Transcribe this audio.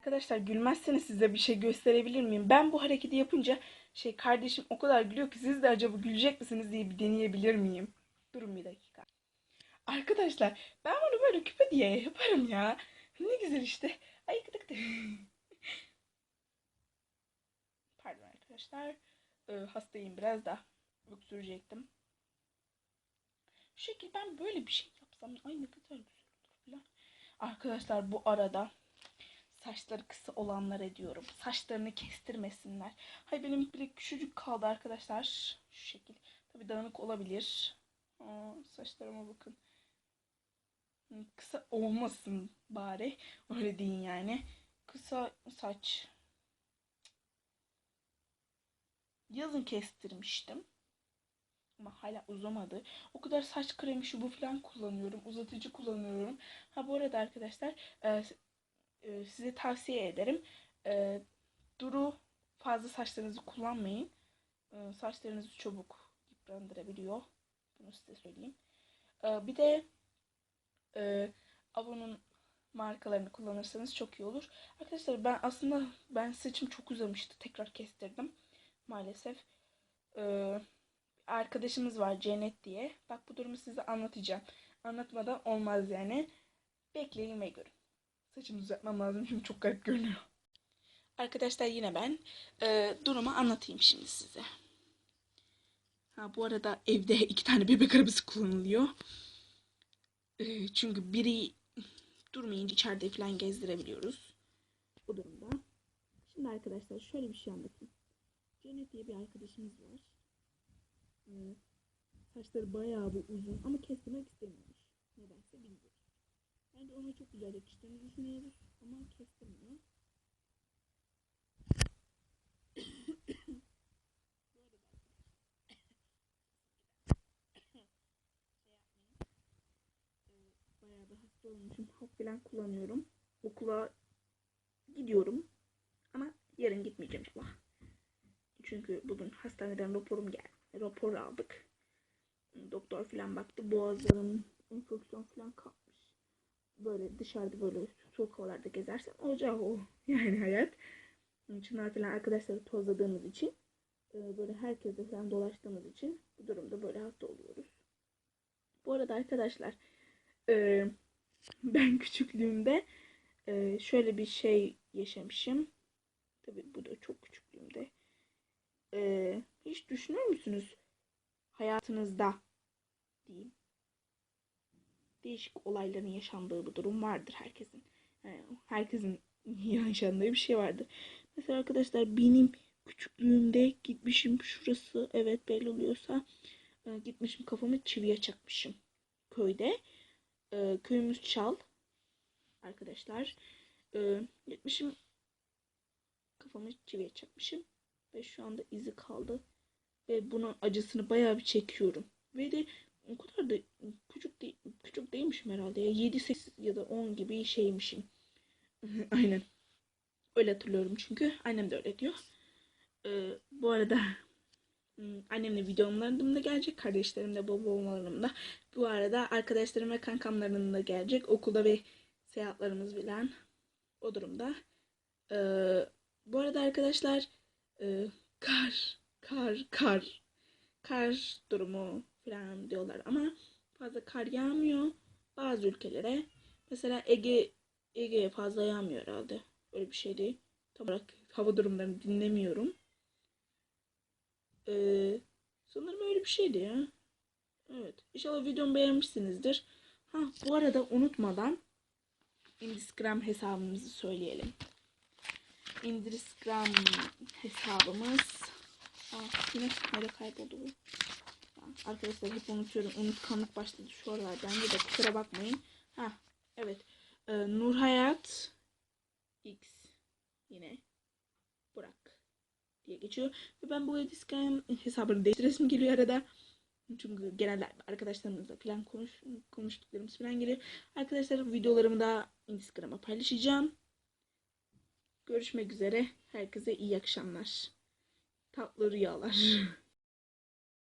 Arkadaşlar gülmezseniz size bir şey gösterebilir miyim? Ben bu hareketi yapınca şey kardeşim o kadar gülüyor ki siz de acaba gülecek misiniz diye bir deneyebilir miyim? Durun bir dakika. Arkadaşlar ben bunu böyle küpe diye yaparım ya. Ne güzel işte. Ay gıdık. Pardon arkadaşlar. Ee, hastayım biraz da. Öksürecektim. Şu şekil ben böyle bir şey yapsam ay ne kadar güzel olur falan. Arkadaşlar bu arada saçları kısa olanlara diyorum. Saçlarını kestirmesinler. Hay benim bile küçücük kaldı arkadaşlar. Şu şekil. Tabii dağınık olabilir. Aa, saçlarıma bakın. Kısa olmasın bari. Öyle deyin yani. Kısa saç. Yazın kestirmiştim. Ama hala uzamadı. O kadar saç kremi şu bu falan kullanıyorum. Uzatıcı kullanıyorum. Ha bu arada arkadaşlar e, e, size tavsiye ederim. E, duru fazla saçlarınızı kullanmayın. E, saçlarınızı çabuk yıprandırabiliyor. Bunu size söyleyeyim. E, bir de e, Avon'un markalarını kullanırsanız çok iyi olur. Arkadaşlar ben aslında ben saçım çok uzamıştı. Tekrar kestirdim. Maalesef. E, arkadaşımız var Cennet diye. Bak bu durumu size anlatacağım. Anlatmadan olmaz yani. Bekleyin ve görün. Saçımı düzeltmem lazım çünkü çok garip görünüyor. Arkadaşlar yine ben e, durumu anlatayım şimdi size. Ha bu arada evde iki tane bebek arabası kullanılıyor. E, çünkü biri durmayınca içeride falan gezdirebiliyoruz. Bu durumda. Şimdi arkadaşlar şöyle bir şey anlatayım. Cennet diye bir arkadaşımız var. E, saçları bayağı bir uzun ama kestirmek istemiyormuş. Nedense bilmiyorum. Bence ona çok güzel yakıştığını düşünüyoruz ama kestirmiyor. Bu arada yapmayın. Ee, Bayağı da hasta olmuşum. Hap falan kullanıyorum. Okula gidiyorum. Ama yarın gitmeyeceğim sabah. Çünkü bugün hastaneden raporum geldi. Rapor aldık. Doktor falan baktı. Boğazlarım enfeksiyon dışarıda böyle soğuk havalarda gezersen olacak o yani hayat. Çınar falan arkadaşları tozladığımız için e, böyle herkese falan dolaştığımız için bu durumda böyle hasta oluyoruz. Bu arada arkadaşlar e, ben küçüklüğümde e, şöyle bir şey yaşamışım. Tabii bu da çok küçüklüğümde. Hiç düşünür müsünüz hayatınızda diyeyim değişik olayların yaşandığı bir durum vardır herkesin. Yani herkesin yaşandığı bir şey vardır. Mesela arkadaşlar benim küçüklüğümde gitmişim şurası evet belli oluyorsa e, gitmişim kafamı çiviye çakmışım köyde. E, köyümüz Çal arkadaşlar. E, gitmişim kafamı çiviye çakmışım ve şu anda izi kaldı ve bunun acısını bayağı bir çekiyorum. Ve de o kadar da değilmişim herhalde ya 7 8 ya da 10 gibi şeymişim. Aynen. Öyle hatırlıyorum çünkü annem de öyle diyor. Ee, bu arada hmm, annemle videolarım da gelecek. Kardeşlerim de babamlarım da. Bu arada arkadaşlarım ve kankamlarım da gelecek. Okulda ve seyahatlerimiz bilen o durumda. Ee, bu arada arkadaşlar e, kar, kar, kar, kar durumu falan diyorlar ama fazla kar yağmıyor bazı ülkelere. Mesela Ege Ege'ye fazla yağmıyor herhalde. Öyle bir şey değil. Tam olarak hava durumlarını dinlemiyorum. Ee, sanırım öyle bir şeydi ya. Evet. İnşallah videomu beğenmişsinizdir. Ha bu arada unutmadan Instagram hesabımızı söyleyelim. Instagram hesabımız Aa, yine nerede kayboldu? Arkadaşlar hep unutuyorum. Unutkanlık başladı şu aralar. Bence de kusura bakmayın. Ha evet. Ee, Nur Hayat X yine Burak diye geçiyor. Ve ben bu Instagram hesabını değiştiresim geliyor arada. Çünkü genelde arkadaşlarımızla falan konuş, konuştuklarımız falan geliyor. Arkadaşlar videolarımı da Instagram'a paylaşacağım. Görüşmek üzere. Herkese iyi akşamlar. Tatlı rüyalar.